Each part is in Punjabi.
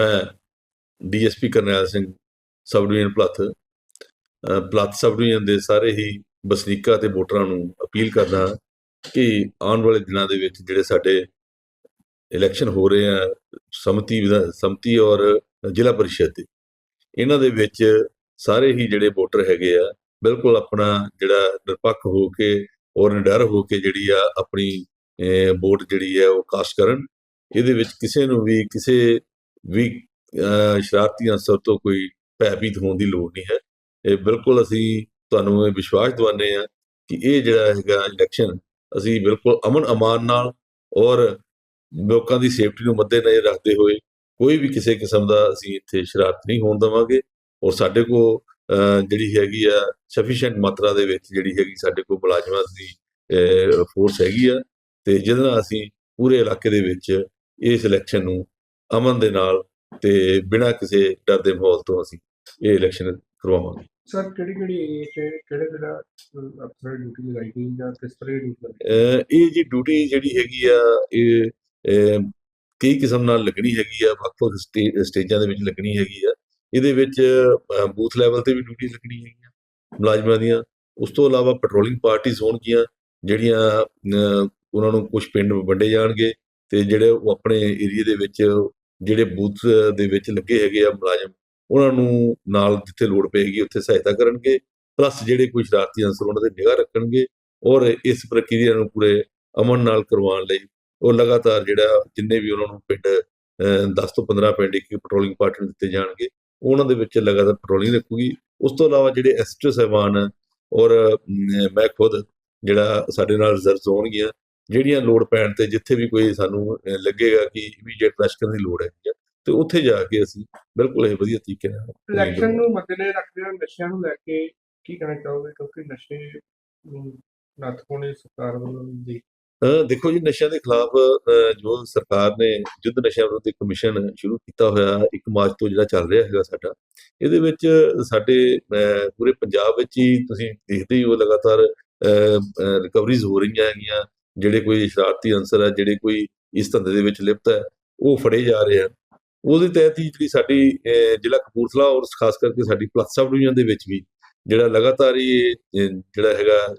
ਮੈਂ DSP Karnail Singh sub division Palath ਅ, ਪਲੱਥ ਸਬ ਡਿਵੀਜ਼ਨ ਦੇ ਸਾਰੇ ਹੀ ਵਸਨੀਕਾਂ ਤੇ ਵੋਟਰਾਂ ਨੂੰ ਅਪੀਲ ਕਰਦਾ ਕਿ ਆਉਣ ਵਾਲੇ ਦਿਨਾਂ ਦੇ ਵਿੱਚ ਜਿਹੜੇ ਸਾਡੇ ਇਲੈਕਸ਼ਨ ਹੋ ਰਹੇ ਆ ਸਮਤੀ ਵਿਧਾ- ਸਮਤੀ ਔਰ ਜ਼ਿਲ੍ਹਾ ਪਰਿਸ਼ਦ ਦੇ ਇਹਨਾਂ ਦੇ ਵਿੱਚ ਸਾਰੇ ਹੀ ਜਿਹੜੇ ਵੋਟਰ ਹੈਗੇ ਆ ਬਿਲਕੁਲ ਆਪਣਾ ਜਿਹੜਾ ਨਿਰਪੱਖ ਹੋ ਕੇ ਔਰ ਨਿਡਰ ਹੋ ਕੇ ਜਿਹੜੀ ਆ ਆਪਣੀ ਵੋਟ ਜਿਹੜੀ ਹੈ ਉਹ ਕਾਸਟ ਕਰਨ ਇਹਦੇ ਵਿੱਚ ਕਿਸੇ ਨੂੰ ਵੀ ਕਿਸੇ ਵੀ ਸ਼ਰਾਰਤੀ ਅਨਸਰ ਤੋਂ ਕੋਈ ਭੈਭੀਤ ਹੋਣ ਦੀ ਲੋੜ ਨਹੀਂ ਹੈ। ਇਹ ਬਿਲਕੁਲ ਅਸੀਂ ਤੁਹਾਨੂੰ ਇਹ ਵਿਸ਼ਵਾਸ ਦਿਵਾਉਂਦੇ ਆ ਕਿ ਇਹ ਜਿਹੜਾ ਹੈਗਾ ਇਲੈਕਸ਼ਨ ਅਸੀਂ ਬਿਲਕੁਲ ਅਮਨ ਅਮਾਨ ਨਾਲ ਔਰ ਲੋਕਾਂ ਦੀ ਸੇਫਟੀ ਨੂੰ ਮੱਦੇ ਨਜ਼ਰ ਰੱਖਦੇ ਹੋਏ ਕੋਈ ਵੀ ਕਿਸੇ ਕਿਸਮ ਦਾ ਅਸੀਂ ਇੱਥੇ ਸ਼ਰਾਰਤ ਨਹੀਂ ਹੋਣ ਦੇਵਾਂਗੇ। ਔਰ ਸਾਡੇ ਕੋਲ ਜਿਹੜੀ ਹੈਗੀ ਆ ਸਫੀਸ਼ੀਐਂਟ ਮਾਤਰਾ ਦੇ ਵਿੱਚ ਜਿਹੜੀ ਹੈਗੀ ਸਾਡੇ ਕੋਲ ਮੁਲਾਜ਼ਮਾਂ ਦੀ ਫੋਰਸ ਹੈਗੀ ਆ ਤੇ ਜਿਹਦੇ ਨਾਲ ਅਸੀਂ ਪੂਰੇ ਇਲਾਕੇ ਦੇ ਵਿੱਚ ਇਸ ਇਲੈਕਸ਼ਨ ਨੂੰ ਅਮਨ ਦੇ ਨਾਲ ਤੇ ਬਿਨਾਂ ਕਿਸੇ ਡਰ ਦੇ ਮਾਹੌਲ ਤੋਂ ਅਸੀਂ ਇਹ ਇਲੈਕਸ਼ਨ ਕਰਵਾਵਾਂਗੇ। ਸਰ ਕਿਹੜੀ ਕਿਹੜੀ ਏਰੀਆ ਕਿਹੜੇ ਕਿਹੜਾ ਅਫਸਰ ਡਿਊਟੀ ਲਗਾਈ ਗਈ ਜਾਂ ਕਿਸ ਤਰ੍ਹਾਂ ਦੀ ਡਿਊਟੀ ਇਹ ਜੀ ਡਿਊਟੀ ਜਿਹੜੀ ਹੈਗੀ ਆ ਇਹ ਕਈ ਕਿਸਮ ਨਾਲ ਲੱਗਣੀ ਹੈਗੀ ਆ ਵੱਖ-ਵੱਖ ਸਟੇ- ਸਟੇਜਾਂ ਦੇ ਵਿੱਚ ਲੱਗਣੀ ਹੈਗੀ ਆ। ਇਹਦੇ ਵਿੱਚ ਬੂਥ ਲੈਵਲ ਤੇ ਵੀ ਡਿਊਟੀ ਲੱਗਣੀ ਹੈਗੀ ਆ ਮੁਲਾਜ਼ਮਾਂ ਦੀਆਂ। ਉਸ ਤੋਂ ਇਲਾਵਾ ਪੈਟਰੋਲਿੰਗ ਪਾਰਟੀਆਂ ਹੋਣਗੀਆਂ ਜਿਹੜੀਆਂ ਉਹਨਾਂ ਨੂੰ ਕੁਝ ਪਿੰਡ ਵੰਡੇ ਜਾਣਗੇ ਤੇ ਜਿਹੜੇ ਉਹ ਆਪਣੇ ਏਰੀਆ ਦੇ ਵਿੱਚ ਜਿਹੜੇ ਬੂਥ ਦੇ ਵਿੱਚ ਲੱਗੇ ਹੈਗੇ ਆ ਮੁਲਾਜ਼ਮ ਉਹਨਾਂ ਨੂੰ ਨਾਲ ਜਿੱਥੇ ਲੋੜ ਪਏਗੀ ਉੱਥੇ ਸਹਾਇਤਾ ਕਰਨਗੇ ਪਲੱਸ ਜਿਹੜੇ ਕੋਈ ਸ਼ਰਾਰਤੀ ਅਨਸਰ ਉਹਨਾਂ ਤੇ ਨਿਗਾਹ ਰੱਖਣਗੇ ਔਰ ਇਸ ਪ੍ਰਕਿਰਿਆ ਨੂੰ ਪੂਰੇ ਅਮਨ ਨਾਲ ਕਰਵਾਉਣ ਲਈ ਉਹ ਲਗਾਤਾਰ ਜਿਹੜਾ ਜਿੰਨੇ ਵੀ ਉਹਨਾਂ ਨੂੰ ਪਿੰਡ ਅਹ, 10 ਤੋਂ 15 ਪਿੰਡ ਇੱਕ ਪੈਟਰੋਲਿੰਗ ਪਾਰਟੀ ਦਿੱਤੇ ਜਾਣਗੇ ਉਹਨਾਂ ਦੇ ਵਿੱਚ ਲਗਾਤਾਰ ਪੈਟਰੋਲਿੰਗ ਰੱਖੂਗੀ। ਉਸ ਤੋਂ ਇਲਾਵਾ ਜਿਹੜੇ ਐਸਟੋ ਸਾਹਿਬਾਨ ਔਰ ਮੈਂ ਖੁਦ ਜਿਹੜਾ ਸਾਡੇ ਨਾਲ ਰਿਜ਼ਰਵ ਹੋਣਗੀਆਂ ਜਿਹੜੀਆਂ ਲੋੜ ਪੈਣ ਤੇ ਜਿੱਥੇ ਵੀ ਕੋਈ ਸਾਨੂੰ ਲੱਗੇਗਾ ਕਿ ਇਮੀਡੀਏਟ ਰਸ਼ ਕਰਨ ਦੀ ਲੋੜ ਆ ਤੇ ਉੱਥੇ ਜਾ ਕੇ ਅਸੀਂ ਬਿਲਕੁਲ ਇਹ ਵਧੀਆ ਤਰੀਕੇ ਨਾਲ ਇਲੈਕਸ਼ਨ ਨੂੰ ਮੱਦੇਨਜ਼ਰ ਰੱਖਦੇ ਹੋਏ ਨਸ਼ਿਆਂ ਨੂੰ ਲੈ ਕੇ ਕੀ ਕਹਿਣਾ ਚਾਹੋਗੇ? ਕਿਉਂਕਿ ਨਸ਼ੇ ਨੂੰ ਸਰਕਾਰ ਵੱਲੋਂ ਦੀ ਦੇਖੋ ਜੀ ਨਸ਼ਿਆਂ ਦੇ ਖਿਲਾਫ ਜੋ ਸਰਕਾਰ ਨੇ ਯੁੱਧ ਨਸ਼ਿਆਂ ਵਿਰੁੱਧ ਇੱਕ ਕਮਿਸ਼ਨ ਸ਼ੁਰੂ ਕੀਤਾ ਹੋਇਆ 1 ਮਾਰਚ ਤੋਂ ਜਿਹੜਾ ਚੱਲ ਰਿਹਾ ਹੈਗਾ ਸਾਡਾ ਇਹਦੇ ਵਿੱਚ ਸਾਡੇ ਪੂਰੇ ਪੰਜਾਬ ਵਿੱਚ ਹੀ ਤੁਸੀਂ ਦੇਖਦੇ ਹੀ ਹੋ ਲਗਾਤਾਰ ਰਿਕਵਰੀਜ਼ ਹੋ ਰਹੀਆਂ ਹੈਗੀਆਂ। ਜਿਹੜੇ ਕੋਈ ਸ਼ਰਾਰਤੀ ਅਨਸਰ ਹੈ ਜਿਹੜੇ ਕੋਈ ਇਸ ਧੰਦੇ ਦੇ ਵਿੱਚ ਲਿਪਤ ਹੈ ਉਹ ਫੜੇ ਜਾ ਰਹੇ ਆ ਉਹਦੇ ਤਹਿਤ ਹੀ ਜਿਹੜੀ ਸਾਡੀ ਜ਼ਿਲ੍ਹਾ ਕਪੂਰਥਲਾ ਔਰ ਖਾਸ ਕਰਕੇ ਸਾਡੀ ਪਲੱਸ ਸਬ ਡਿਵੀਜ਼ਨ ਦੇ ਵਿੱਚ ਵੀ ਜਿਹੜਾ ਲਗਾਤਾਰ ਹੀ ਇਹ, ਜਿਹੜਾ ਹੈਗਾ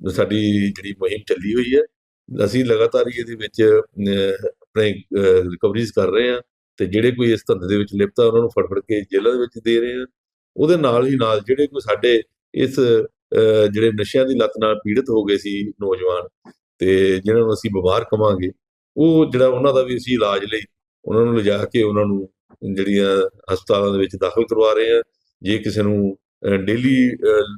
ਸਾਡੀ ਜਿਹੜੀ ਮੁਹਿੰਮ ਚੱਲੀ ਹੋਈ ਹੈ ਅਸੀਂ ਲਗਾਤਾਰ ਹੀ ਇਹਦੇ ਵਿੱਚ ਅਹ, ਆਪਣੇ ਰਿਕਵਰੀਜ਼ ਕਰ ਰਹੇ ਹਾਂ ਤੇ ਜਿਹੜੇ ਕੋਈ ਇਸ ਧੰਦੇ ਦੇ ਵਿੱਚ ਲਿਪਤ ਆ ਉਹਨਾਂ ਨੂੰ ਫੜ ਫੜ ਕੇ ਜੇਲ੍ਹਾਂ ਦੇ ਵਿੱਚ ਦੇ ਰਹੇ ਹਾਂ। ਉਹਦੇ ਨਾਲ ਹੀ ਨਾਲ ਜਿਹੜੇ ਕੋਈ ਸਾਡੇ ਇਸ ਅਹ, ਜਿਹੜੇ ਨਸ਼ਿਆਂ ਦੀ ਲੱਤ ਨਾਲ ਪੀੜਤ ਹੋ ਗਏ ਸੀ ਨੌਜਵਾਨ ਤੇ ਜਿਨ੍ਹਾਂ ਨੂੰ ਅਸੀਂ ਬਿਮਾਰ ਕਵਾਂਗੇ ਉਹ ਜਿਹੜਾ ਉਹਨਾਂ ਦਾ ਵੀ ਅਸੀਂ ਇਲਾਜ ਲਈ ਉਹਨਾਂ ਨੂੰ ਲਿਜਾ ਕੇ ਉਹਨਾਂ ਨੂੰ ਜਿਹੜੀਆਂ ਹਸਪਤਾਲਾਂ ਦੇ ਵਿੱਚ ਦਾਖਲ ਕਰਵਾ ਰਹੇ ਹਾਂ ਜੇ ਕਿਸੇ ਨੂੰ ਡੇਲੀ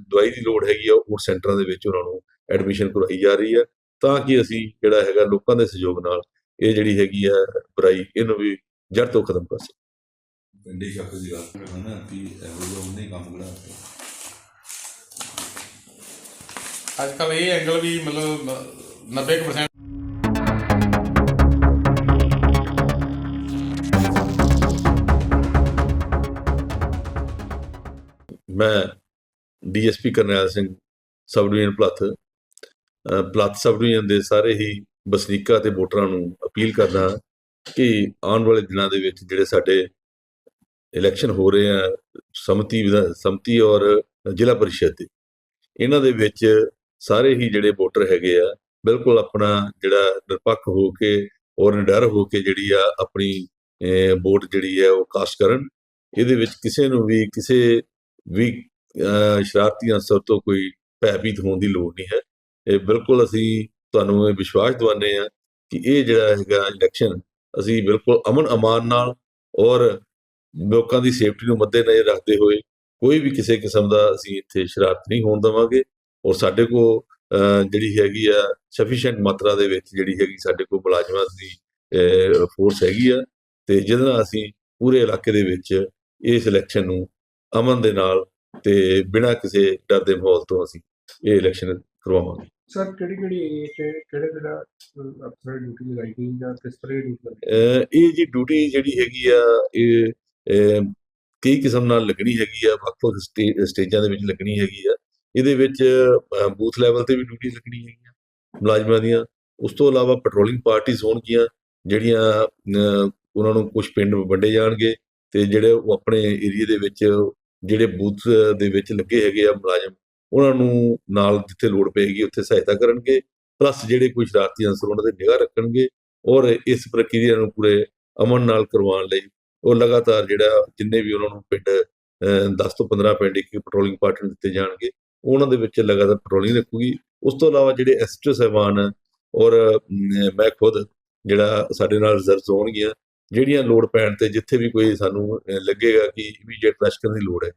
ਦਵਾਈ ਦੀ ਲੋੜ ਹੈਗੀ ਆ ਉਹ ਸੈਂਟਰਾਂ ਦੇ ਵਿੱਚ ਉਹਨਾਂ ਨੂੰ ਐਡਮਿਸ਼ਨ ਕਰਵਾਈ ਜਾ ਰਹੀ ਹੈ ਤਾਂ ਕਿ ਅਸੀਂ ਜਿਹੜਾ ਹੈਗਾ ਲੋਕਾਂ ਦੇ ਸਹਿਯੋਗ ਨਾਲ ਇਹ ਜਿਹੜੀ ਹੈਗੀ ਆ ਬੁਰਾਈ ਇਹਨੂੰ ਵੀ ਜੜ ਤੋਂ ਖਤਮ ਕਰ ਸਕੀਏ। ਪਿੰਡੇ ਸ਼ੱਕ ਦੀ ਗੱਲ ਕਰਨਾ ਕਿ ਇਹੋ ਜਿਹਾ ਉਹਨੇ ਕੰਮ ਕਿਹੜਾ ਅੱਜ ਕੱਲ ਇਹ ਐਂਗਲ ਵੀ ਮਤਲਬ 90% ਮੈਂ DSP Karnail Singh sub division Palath ਅ, ਪਲੱਥ ਸਬ ਡਿਵੀਜ਼ਨ ਦੇ ਸਾਰੇ ਹੀ ਵਸਨੀਕਾਂ ਤੇ ਵੋਟਰਾਂ ਨੂੰ ਅਪੀਲ ਕਰਦਾ ਕਿ ਆਉਣ ਵਾਲੇ ਦਿਨਾਂ ਦੇ ਵਿੱਚ ਜਿਹੜੇ ਸਾਡੇ ਇਲੈਕਸ਼ਨ ਹੋ ਰਹੇ ਆ ਸਮਤੀ ਵਿਧਾ- ਸਮਤੀ ਔਰ ਜ਼ਿਲ੍ਹਾ ਪਰਿਸ਼ਦ ਦੇ ਇਹਨਾਂ ਦੇ ਵਿੱਚ ਸਾਰੇ ਹੀ ਜਿਹੜੇ ਵੋਟਰ ਹੈਗੇ ਆ ਬਿਲਕੁਲ ਆਪਣਾ ਜਿਹੜਾ ਨਿਰਪੱਖ ਹੋ ਕੇ ਔਰ ਨਿਡਰ ਹੋ ਕੇ ਜਿਹੜੀ ਆ ਆਪਣੀ ਵੋਟ ਜਿਹੜੀ ਹੈ ਉਹ ਕਾਸਟ ਕਰਨ। ਇਹਦੇ ਵਿੱਚ ਕਿਸੇ ਨੂੰ ਵੀ, ਕਿਸੇ ਵੀ ਸ਼ਰਾਰਤੀ ਅਨਸਰ ਤੋਂ ਕੋਈ ਭੈਭੀਤ ਹੋਣ ਦੀ ਲੋੜ ਨਹੀਂ ਹੈ। ਇਹ ਬਿਲਕੁਲ ਅਸੀਂ ਤੁਹਾਨੂੰ ਇਹ ਵਿਸ਼ਵਾਸ ਦਿਵਾਉਂਦੇ ਆ ਕਿ ਇਹ ਜਿਹੜਾ ਹੈਗਾ ਇਲੈਕਸ਼ਨ ਅਸੀਂ ਬਿਲਕੁਲ ਅਮਨ ਅਮਾਨ ਨਾਲ ਔਰ ਲੋਕਾਂ ਦੀ ਸੇਫਟੀ ਨੂੰ ਮੱਦੇ ਨਜ਼ਰ ਰੱਖਦੇ ਹੋਏ ਕੋਈ ਵੀ ਕਿਸੇ ਕਿਸਮ ਦਾ ਅਸੀਂ ਇੱਥੇ ਸ਼ਰਾਰਤ ਨਹੀਂ ਹੋਣ ਦੇਵਾਂਗੇ। ਔਰ ਸਾਡੇ ਕੋਲ ਜਿਹੜੀ ਹੈਗੀ ਆ ਸਫੀਸ਼ੀਐਂਟ ਮਾਤਰਾ ਦੇ ਵਿੱਚ ਜਿਹੜੀ ਹੈਗੀ ਸਾਡੇ ਕੋਲ ਮੁਲਾਜ਼ਮਾਂ ਦੀ ਫੋਰਸ ਹੈਗੀ ਆ ਤੇ ਜਿਹਦੇ ਨਾਲ ਅਸੀਂ ਪੂਰੇ ਇਲਾਕੇ ਦੇ ਵਿੱਚ ਇਸ ਇਲੈਕਸ਼ਨ ਨੂੰ ਅਮਨ ਦੇ ਨਾਲ ਤੇ ਬਿਨਾਂ ਕਿਸੇ ਡਰ ਦੇ ਮਾਹੌਲ ਤੋਂ ਅਸੀਂ ਇਹ ਇਲੈਕਸ਼ਨ ਕਰਵਾਵਾਂਗੇ। ਸਰ ਕਿਹੜੀ ਕਿਹੜੀ ਏਰੀਆ ਕਿਹੜੇ ਕਿਹੜਾ ਅਫਸਰ ਡਿਊਟੀ ਗਈ ਜਾਂ ਕਿਸ ਤਰ੍ਹਾਂ ਦੀ ਡਿਊਟੀ ਇਹ ਜੀ ਡਿਊਟੀ ਜਿਹੜੀ ਹੈਗੀ ਆ ਇਹ ਕਈ ਕਿਸਮ ਨਾਲ ਲੱਗਣੀ ਹੈਗੀ ਆ ਵੱਖ-ਵੱਖ ਸਟੇ- ਸਟੇਜਾਂ ਦੇ ਵਿੱਚ ਲੱਗਣੀ ਹੈਗੀ ਆ। ਇਹਦੇ ਵਿੱਚ ਬੂਥ ਲੈਵਲ ਤੇ ਵੀ ਡਿਊਟੀ ਲੱਗਣੀ ਹੈਗੀਆਂ, ਮੁਲਾਜ਼ਮਾਂ ਦੀਆਂ। ਉਸ ਤੋਂ ਇਲਾਵਾ ਪੈਟਰੋਲਿੰਗ ਪਾਰਟੀਆਂ ਹੋਣਗੀਆਂ, ਜਿਹੜੀਆਂ ਉਹਨਾਂ ਨੂੰ ਕੁਝ ਪਿੰਡ ਵੰਡੇ ਜਾਣਗੇ ਤੇ ਜਿਹੜੇ ਉਹ ਆਪਣੇ ਏਰੀਆ ਦੇ ਵਿੱਚ, ਜਿਹੜੇ ਬੂਥ ਦੇ ਵਿੱਚ ਲੱਗੇ ਹੈਗੇ ਆ ਮੁਲਾਜ਼ਮ, ਉਹਨਾਂ ਨੂੰ ਨਾਲ ਜਿੱਥੇ ਲੋੜ ਪਏਗੀ ਉੱਥੇ ਸਹਾਇਤਾ ਕਰਨਗੇ ਪਲੱਸ ਜਿਹੜੇ ਕੋਈ ਸ਼ਰਾਰਤੀ ਅੰਸਰ ਉਹਨਾਂ ਤੇ ਨਿਗਾਹ ਰੱਖਣਗੇ ਔਰ ਇਸ ਪ੍ਰਕਿਰਿਆ ਨੂੰ ਪੂਰੇ ਅਮਨ ਨਾਲ ਕਰਵਾਉਣ ਲਈ ਉਹ ਲਗਾਤਾਰ ਜਿਹੜਾ ਜਿੰਨੇ ਵੀ ਉਹਨਾਂ ਨੂੰ ਪਿੰਡ, ਅਹ 10 ਤੋਂ 15 ਪਿੰਡ ਇੱਕ ਪੈਟਰੋਲਿੰਗ ਪਾਰਟੀ ਨੂੰ ਦਿੱਤੇ ਜਾਣਗੇ ਉਹਨਾਂ ਦੇ ਵਿੱਚ ਲਗਾਤਾਰ ਪੈਟਰੋਲਿੰਗ ਰੱਖੂਗੀ। ਉਸ ਤੋਂ ਇਲਾਵਾ ਜਿਹੜੇ ਐਸਟੋ ਸਾਹਿਬਾਨ ਔਰ ਮੈਂ ਖੁਦ ਜਿਹੜਾ ਸਾਡੇ ਨਾਲ ਰਿਜ਼ਰਵ ਹੋਣਗੀਆਂ ਜਿਹੜੀਆਂ ਲੋੜ ਪੈਣ ਤੇ ਜਿੱਥੇ ਵੀ ਕੋਈ ਸਾਨੂੰ ਲੱਗੇਗਾ ਕਿ ਇਮੀਡੀਏਟ ਰਸ਼ ਕਰਨ ਦੀ ਲੋੜ ਹੈ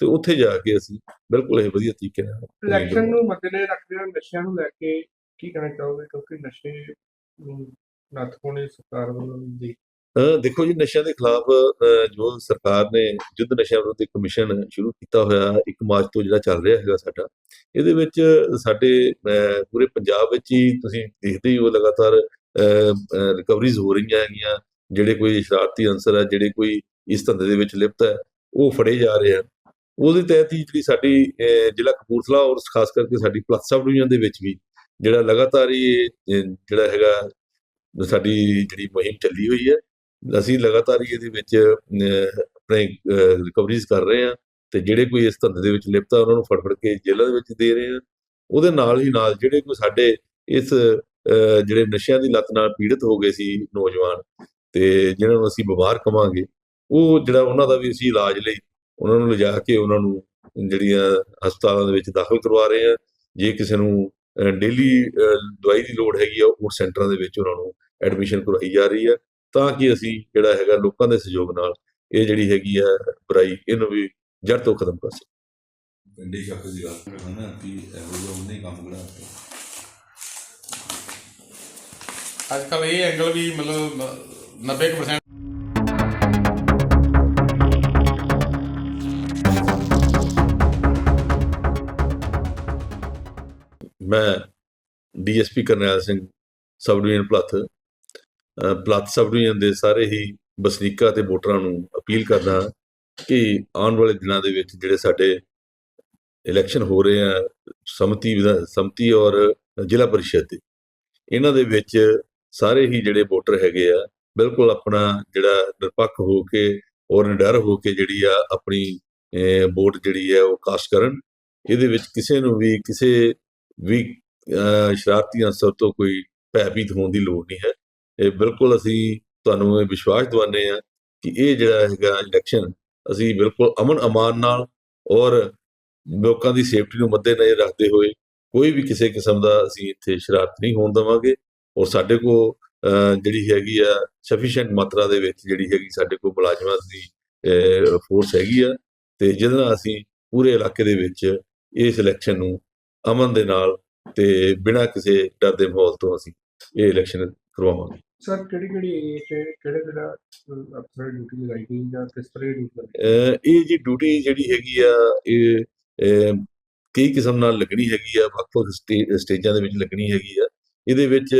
ਤੇ ਉੱਥੇ ਜਾ ਕੇ ਅਸੀਂ ਬਿਲਕੁਲ ਇਹ ਵਧੀਆ ਤਰੀਕੇ ਨਾਲ ਇਲੈਕਸ਼ਨ ਨੂੰ ਮੱਦੇਨਜ਼ਰ ਰੱਖਦੇ ਹੋਏ ਨਸ਼ਿਆਂ ਨੂੰ ਲੈ ਕੇ ਕੀ ਕਹਿਣਾ ਚਾਹੋਗੇ? ਕਿਉਂਕਿ ਨਸ਼ੇ ਨੂੰ ਨੱਥ ਪਾਉਣੀ ਸਰਕਾਰ ਵੱਲੋਂ ਦੀ ਦੇਖੋ ਜੀ ਨਸ਼ਿਆਂ ਦੇ ਖਿਲਾਫ ਜੋ ਸਰਕਾਰ ਨੇ ਯੁੱਧ ਨਸ਼ਿਆਂ ਵਿਰੁੱਧ ਇੱਕ ਕਮਿਸ਼ਨ ਸ਼ੁਰੂ ਕੀਤਾ ਹੋਇਆ 1 ਮਾਰਚ ਤੋਂ ਜਿਹੜਾ ਚੱਲ ਰਿਹਾ ਹੈਗਾ ਸਾਡਾ ਇਹਦੇ ਵਿੱਚ ਸਾਡੇ ਪੂਰੇ ਪੰਜਾਬ ਵਿੱਚ ਹੀ ਤੁਸੀਂ ਦੇਖਦੇ ਹੀ ਹੋ ਲਗਾਤਾਰ ਰਿਕਵਰੀਜ਼ ਹੋ ਰਹੀਆਂ ਹੈਗੀਆਂ ਜਿਹੜੇ ਕੋਈ ਸ਼ਰਾਰਤੀ ਅੰਸਰ ਹੈ ਜਿਹੜੇ ਕੋਈ ਇਸ ਧੰਦੇ ਦੇ ਵਿੱਚ ਲਿਪਤ ਹੈ ਉਹ ਫੜੇ ਜਾ ਰਹੇ ਹਨ। ਉਹਦੇ ਤਹਿਤ ਹੀ ਜਿਹੜੀ ਸਾਡੀ ਜ਼ਿਲ੍ਹਾ ਕਪੂਰਥਲਾ ਔਰ ਖਾਸ ਕਰਕੇ ਸਾਡੀ ਪਲੱਸ ਸਬ ਡਿਵੀਜ਼ਨ ਦੇ ਵਿੱਚ ਵੀ ਜਿਹੜਾ ਲਗਾਤਾਰ ਹੀ ਇਹ, ਜਿਹੜਾ ਹੈਗਾ ਸਾਡੀ ਜਿਹੜੀ ਮੁਹਿੰਮ ਚੱਲੀ ਹੋਈ ਹੈ ਅਸੀਂ ਲਗਾਤਾਰ ਹੀ ਇਹਦੇ ਵਿੱਚ ਆਪਣੇ ਰਿਕਵਰੀਜ਼ ਕਰ ਰਹੇ ਹਾਂ ਤੇ ਜਿਹੜੇ ਕੋਈ ਇਸ ਧੰਦੇ ਦੇ ਵਿੱਚ ਲਿਪਤ ਆ, ਉਹਨਾਂ ਨੂੰ ਫੜ ਫੜ ਕੇ ਜੇਲ੍ਹਾਂ ਦੇ ਵਿੱਚ ਦੇ ਰਹੇ ਹਾਂ। ਉਹਦੇ ਨਾਲ ਹੀ ਨਾਲ ਜਿਹੜੇ ਕੋਈ ਸਾਡੇ ਇਸ ਜਿਹੜੇ ਨਸ਼ਿਆਂ ਦੀ ਲੱਤ ਨਾਲ ਪੀੜਤ ਹੋ ਗਏ ਸੀ ਨੌਜਵਾਨ ਤੇ ਜਿਨ੍ਹਾਂ ਨੂੰ ਅਸੀਂ ਬਿਮਾਰ ਕਵਾਂਗੇ, ਉਹ ਜਿਹੜਾ ਉਹਨਾਂ ਦਾ ਵੀ ਅਸੀਂ ਇਲਾਜ ਲਈ ਉਹਨਾਂ ਨੂੰ ਲਿਜਾ ਕੇ ਉਹਨਾਂ ਨੂੰ ਜਿਹੜੀਆਂ ਹਸਪਤਾਲਾਂ ਦੇ ਵਿੱਚ ਦਾਖਲ ਕਰਵਾ ਰਹੇ ਹਾਂ। ਜੇ ਕਿਸੇ ਨੂੰ ਡੇਲੀ ਦਵਾਈ ਦੀ ਲੋੜ ਹੈਗੀ ਆ, ਉਹ ਸੈਂਟਰਾਂ ਦੇ ਵਿੱਚ ਉਹਨਾਂ ਨੂੰ ਐਡਮਿਸ਼ਨ ਕਰਵਾਈ ਜਾ ਰਹੀ ਆ। ਤਾਂ ਕਿ ਅਸੀਂ ਜਿਹੜਾ ਹੈਗਾ ਲੋਕਾਂ ਦੇ ਸਹਿਯੋਗ ਨਾਲ ਇਹ ਜਿਹੜੀ ਹੈਗੀ ਆ ਬੁਰਾਈ ਇਹਨੂੰ ਵੀ ਜੜ ਤੋਂ ਖਤਮ ਕਰ ਸਕੀਏ। ਪਿੰਡੇ ਸ਼ੱਕ ਦੀ ਗੱਲ ਕਰਨਾ ਕਿ ਇਹੋ ਜਿਹਾ ਉਹਨੇ ਕੰਮ ਜਿਹੜਾ ਅੱਜ ਕੱਲ ਇਹ ਐਂਗਲ ਵੀ ਮਤਲਬ 90% ਮੈਂ DSP Karnail Singh sub division Palath Balath sub division ਦੇ ਸਾਰੇ ਹੀ ਵਸਨੀਕਾਂ ਤੇ ਵੋਟਰਾਂ ਨੂੰ ਅਪੀਲ ਕਰਦਾ ਕਿ ਆਉਣ ਵਾਲੇ ਦਿਨਾਂ ਦੇ ਵਿੱਚ ਜਿਹੜੇ ਸਾਡੇ ਇਲੈਕਸ਼ਨ ਹੋ ਰਹੇ ਆ, ਸਮਤੀ ਵਿਧਾ- ਸਮਤੀ ਔਰ ਜ਼ਿਲ੍ਹਾ ਪਰਿਸ਼ਦ ਦੇ, ਇਹਨਾਂ ਦੇ ਵਿੱਚ ਸਾਰੇ ਹੀ ਜਿਹੜੇ ਵੋਟਰ ਹੈਗੇ ਆ, ਬਿਲਕੁਲ ਆਪਣਾ ਜਿਹੜਾ ਨਿਰਪੱਖ ਹੋ ਕੇ ਔਰ ਨਿਡਰ ਹੋ ਕੇ ਜਿਹੜੀ ਆ ਆਪਣੀ ਵੋਟ ਜਿਹੜੀ ਹੈ ਉਹ ਕਾਸਟ ਕਰਨ, ਇਹਦੇ ਵਿੱਚ ਕਿਸੇ ਨੂੰ ਵੀ, ਕਿਸੇ ਵੀ ਸ਼ਰਾਰਤੀ ਅਨਸਰ ਤੋਂ ਕੋਈ ਭੈਭੀਤ ਹੋਣ ਦੀ ਲੋੜ ਨਹੀਂ ਹੈ। ਇਹ ਬਿਲਕੁਲ ਅਸੀਂ ਤੁਹਾਨੂੰ ਇਹ ਵਿਸ਼ਵਾਸ ਦਿਵਾਉਂਦੇ ਆ ਕਿ ਇਹ ਜਿਹੜਾ ਹੈਗਾ ਇਲੈਕਸ਼ਨ ਅਸੀਂ ਬਿਲਕੁਲ ਅਮਨ ਅਮਾਨ ਨਾਲ ਔਰ ਲੋਕਾਂ ਦੀ ਸੇਫਟੀ ਨੂੰ ਮੱਦੇ ਨਜ਼ਰ ਰੱਖਦੇ ਹੋਏ ਕੋਈ ਵੀ ਕਿਸੇ ਕਿਸਮ ਦਾ ਅਸੀਂ ਇੱਥੇ ਸ਼ਰਾਰਤ ਨਹੀਂ ਹੋਣ ਦੇਵਾਂਗੇ ਔਰ ਸਾਡੇ ਕੋਲ ਜਿਹੜੀ ਹੈਗੀ ਆ ਸਫੀਸ਼ੀਐਂਟ ਮਾਤਰਾ ਦੇ ਵਿੱਚ ਜਿਹੜੀ ਹੈਗੀ ਸਾਡੇ ਕੋਲ ਮੁਲਾਜ਼ਮਾਂ ਦੀ ਫੋਰਸ ਹੈਗੀ ਆ ਤੇ ਜਿਹਦੇ ਨਾਲ ਅਸੀਂ ਪੂਰੇ ਇਲਾਕੇ ਦੇ ਵਿੱਚ ਇਸ ਇਲੈਕਸ਼ਨ ਨੂੰ ਅਮਨ ਦੇ ਨਾਲ ਤੇ ਬਿਨਾਂ ਕਿਸੇ ਡਰ ਦੇ ਮਾਹੌਲ ਤੋਂ ਅਸੀਂ ਇਹ ਇਲੈਕਸ਼ਨ ਕਰਵਾਵਾਂਗੇ। ਸਰ ਕਿਹੜੀ ਕਿਹੜੀ ਏਰੀਆ 'ਚ ਕਿਹੜੇ ਕਿਹੜਾ ਅਫਸਰ ਡਿਊਟੀ ਲਗਾਈ ਗਈ ਜਾਂ ਕਿਸ ਤਰ੍ਹਾਂ ਦੀ ਡਿਊਟੀ ਲਗਾਈ ਅਹ ਇਹ ਜੀ ਡਿਊਟੀ ਜਿਹੜੀ ਹੈਗੀ ਆ ਇਹ ਅਹ, ਕਈ ਕਿਸਮ ਨਾਲ ਲੱਗਣੀ ਹੈਗੀ ਆ ਵੱਖ-ਵੱਖ ਸਟੇ- ਸਟੇਜਾਂ ਦੇ ਵਿੱਚ ਲੱਗਣੀ ਹੈਗੀ ਆ। ਇਹਦੇ ਵਿੱਚ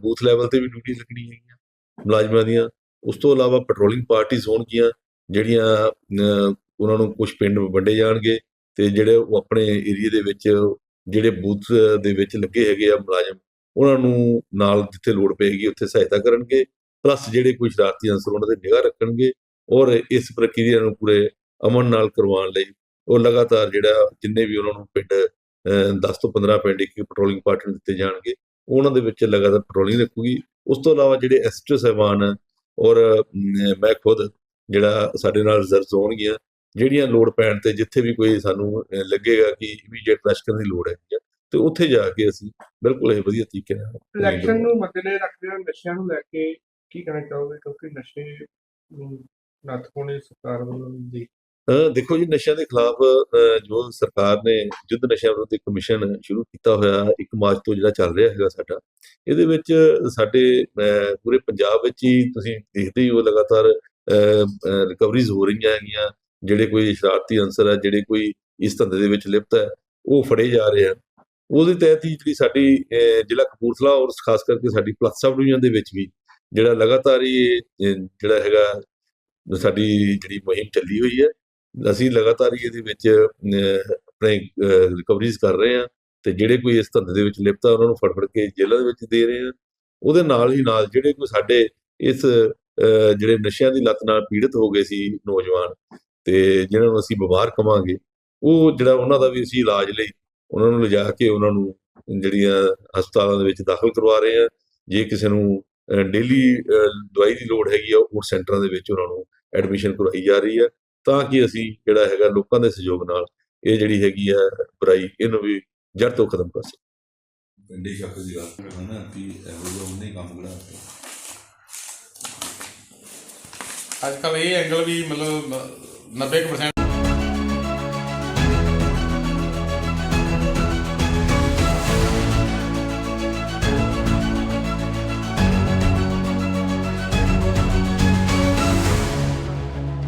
ਬੂਥ ਲੈਵਲ ਤੇ ਵੀ ਡਿਊਟੀ ਲੱਗਣੀ ਹੈਗੀ ਆ ਮੁਲਾਜ਼ਮਾਂ ਦੀਆਂ। ਉਸ ਤੋਂ ਇਲਾਵਾ ਪੈਟਰੋਲਿੰਗ ਪਾਰਟੀਆਂ ਹੋਣਗੀਆਂ ਜਿਹੜੀਆਂ ਅਹ, ਉਹਨਾਂ ਨੂੰ ਕੁਝ ਪਿੰਡ ਵੰਡੇ ਜਾਣਗੇ ਤੇ ਜਿਹੜੇ ਉਹ ਆਪਣੇ ਏਰੀਆ ਦੇ ਵਿੱਚ ਜਿਹੜੇ ਬੂਥ ਦੇ ਵਿੱਚ ਲੱਗੇ ਹੈਗੇ ਆ ਮੁਲਾਜ਼ਮ ਉਹਨਾਂ ਨੂੰ ਨਾਲ ਜਿੱਥੇ ਲੋੜ ਪਏਗੀ ਉੱਥੇ ਸਹਾਇਤਾ ਕਰਨਗੇ ਪਲੱਸ ਜਿਹੜੇ ਕੋਈ ਸ਼ਰਾਰਤੀ ਅੰਸਰ ਉਹਨਾਂ ਤੇ ਨਿਗਾਹ ਰੱਖਣਗੇ ਔਰ ਇਸ ਪ੍ਰਕਿਰਿਆ ਨੂੰ ਪੂਰੇ ਅਮਨ ਨਾਲ ਕਰਵਾਉਣ ਲਈ ਉਹ ਲਗਾਤਾਰ ਜਿਹੜਾ ਜਿੰਨੇ ਵੀ ਉਹਨਾਂ ਨੂੰ ਪਿੰਡ ਅਹ, 10 ਤੋਂ 15 ਪਿੰਡ ਇੱਕ ਪੈਟਰੋਲਿੰਗ ਪਾਰਟੀ ਦਿੱਤੇ ਜਾਣਗੇ ਉਹਨਾਂ ਦੇ ਵਿੱਚ ਲਗਾਤਾਰ ਪੈਟਰੋਲਿੰਗ ਰੱਖੂਗੀ। ਉਸ ਤੋਂ ਇਲਾਵਾ ਜਿਹੜੇ ਐਸਟੋ ਸਾਹਿਬਾਨ ਔਰ ਮੈਂ ਖੁਦ ਜਿਹੜਾ ਸਾਡੇ ਨਾਲ ਰਿਜ਼ਰਵ ਹੋਣਗੀਆਂ ਜਿਹੜੀਆਂ ਲੋੜ ਪੈਣ ਤੇ ਜਿੱਥੇ ਵੀ ਕੋਈ ਸਾਨੂੰ ਲੱਗੇਗਾ ਕਿ ਇਮੀਡੀਏਟ ਰਸ਼ ਕਰਨ ਦੀ ਲੋੜ ਹੈ ਤੇ ਉੱਥੇ ਜਾ ਕੇ ਅਸੀਂ ਬਿਲਕੁਲ ਇਹ ਵਧੀਆ ਤਰੀਕੇ ਨਾਲ ਇਲੈਕਸ਼ਨ ਨੂੰ ਮੱਦੇਨਜ਼ਰ ਰੱਖਦੇ ਹੋਏ ਨਸ਼ਿਆਂ ਨੂੰ ਲੈ ਕੇ ਕੀ ਕਹਿਣਾ ਚਾਹੋਗੇ? ਕਿਉਂਕਿ ਨਸ਼ੇ ਨੂੰ ਨੱਥ ਪਾਉਣੀ ਸਰਕਾਰ ਵੱਲੋਂ ਦੀ ਦੇਖੋ ਜੀ ਨਸ਼ਿਆਂ ਦੇ ਖਿਲਾਫ ਜੋ ਸਰਕਾਰ ਨੇ ਯੁੱਧ ਨਸ਼ਿਆਂ ਵਿਰੁੱਧ ਇੱਕ ਕਮਿਸ਼ਨ ਸ਼ੁਰੂ ਕੀਤਾ ਹੋਇਆ 1 ਮਾਰਚ ਤੋਂ ਜਿਹੜਾ ਚੱਲ ਰਿਹਾ ਹੈਗਾ ਸਾਡਾ ਇਹਦੇ ਵਿੱਚ ਸਾਡੇ ਪੂਰੇ ਪੰਜਾਬ ਵਿੱਚ ਹੀ ਤੁਸੀਂ ਦੇਖਦੇ ਹੀ ਹੋ ਲਗਾਤਾਰ ਰਿਕਵਰੀਜ਼ ਹੋ ਰਹੀਆਂ ਹੈਗੀਆਂ ਜਿਹੜੇ ਕੋਈ ਸ਼ਰਾਰਤੀ ਅੰਸਰ ਹੈ ਜਿਹੜੇ ਕੋਈ ਇਸ ਧੰਦੇ ਦੇ ਵਿੱਚ ਲਿਪਤ ਹੈ ਉਹ ਫੜੇ ਜਾ ਰਹੇ ਹਨ। ਉਹਦੇ ਤਹਿਤ ਹੀ ਜਿਹੜੀ ਸਾਡੀ ਜ਼ਿਲ੍ਹਾ ਕਪੂਰਥਲਾ ਔਰ ਖਾਸ ਕਰਕੇ ਸਾਡੀ ਪਲੱਸ ਸਬ ਡਿਵੀਜ਼ਨ ਦੇ ਵਿੱਚ ਵੀ ਜਿਹੜਾ ਲਗਾਤਾਰ ਹੀ ਇਹ, ਜਿਹੜਾ ਹੈਗਾ ਸਾਡੀ ਜਿਹੜੀ ਮੁਹਿੰਮ ਚੱਲੀ ਹੋਈ ਹੈ ਅਸੀਂ ਲਗਾਤਾਰ ਹੀ ਇਹਦੇ ਵਿੱਚ ਆਪਣੇ ਰਿਕਵਰੀਜ਼ ਕਰ ਰਹੇ ਹਾਂ ਤੇ ਜਿਹੜੇ ਕੋਈ ਇਸ ਧੰਦੇ ਦੇ ਵਿੱਚ ਲਿਪਤ ਆ ਉਹਨਾਂ ਨੂੰ ਫੜ ਫੜ ਕੇ ਜੇਲ੍ਹਾਂ ਦੇ ਵਿੱਚ ਦੇ ਰਹੇ ਹਾਂ। ਉਹਦੇ ਨਾਲ ਹੀ ਨਾਲ ਜਿਹੜੇ ਕੋਈ ਸਾਡੇ ਇਸ ਜਿਹੜੇ ਨਸ਼ਿਆਂ ਦੀ ਲੱਤ ਨਾਲ ਪੀੜਤ ਹੋ ਗਏ ਸੀ ਨੌਜਵਾਨ ਤੇ ਜਿਨ੍ਹਾਂ ਨੂੰ ਅਸੀਂ ਬਿਮਾਰ ਕਵਾਂਗੇ ਉਹ ਜਿਹੜਾ ਉਹਨਾਂ ਦਾ ਵੀ ਅਸੀਂ ਇਲਾਜ ਲਈ ਉਹਨਾਂ ਨੂੰ ਲਿਜਾ ਕੇ ਉਹਨਾਂ ਨੂੰ ਜਿਹੜੀਆਂ ਹਸਪਤਾਲਾਂ ਦੇ ਵਿੱਚ ਦਾਖਲ ਕਰਵਾ ਰਹੇ ਆ। ਜੇ ਕਿਸੇ ਨੂੰ ਡੇਲੀ ਦਵਾਈ ਦੀ ਲੋੜ ਹੈਗੀ ਆ ਉਹ ਸੈਂਟਰਾਂ ਦੇ ਵਿੱਚ ਉਹਨਾਂ ਨੂੰ ਐਡਮਿਸ਼ਨ ਕਰਵਾਈ ਜਾ ਰਹੀ ਆ। ਤਾਂ ਕਿ ਅਸੀਂ ਜਿਹੜਾ ਹੈਗਾ ਲੋਕਾਂ ਦੇ ਸਹਿਯੋਗ ਨਾਲ ਇਹ ਜਿਹੜੀ ਹੈਗੀ ਆ ਬੁਰਾਈ ਇਹਨੂੰ ਵੀ ਜੜ ਤੋਂ ਖਤਮ ਕਰ ਸਕੀਏ। ਪਿੰਡੇ ਸ਼ੱਕ ਦੀ ਗੱਲ ਹਨਾ ਕਿ ਇਹੋ ਜਿਹਾ ਉਹਨੇ ਕੰਮ ਜਿਹੜਾ ਅੱਜ ਕੱਲ ਇਹ ਐਂਗਲ ਵੀ ਮਤਲਬ 90%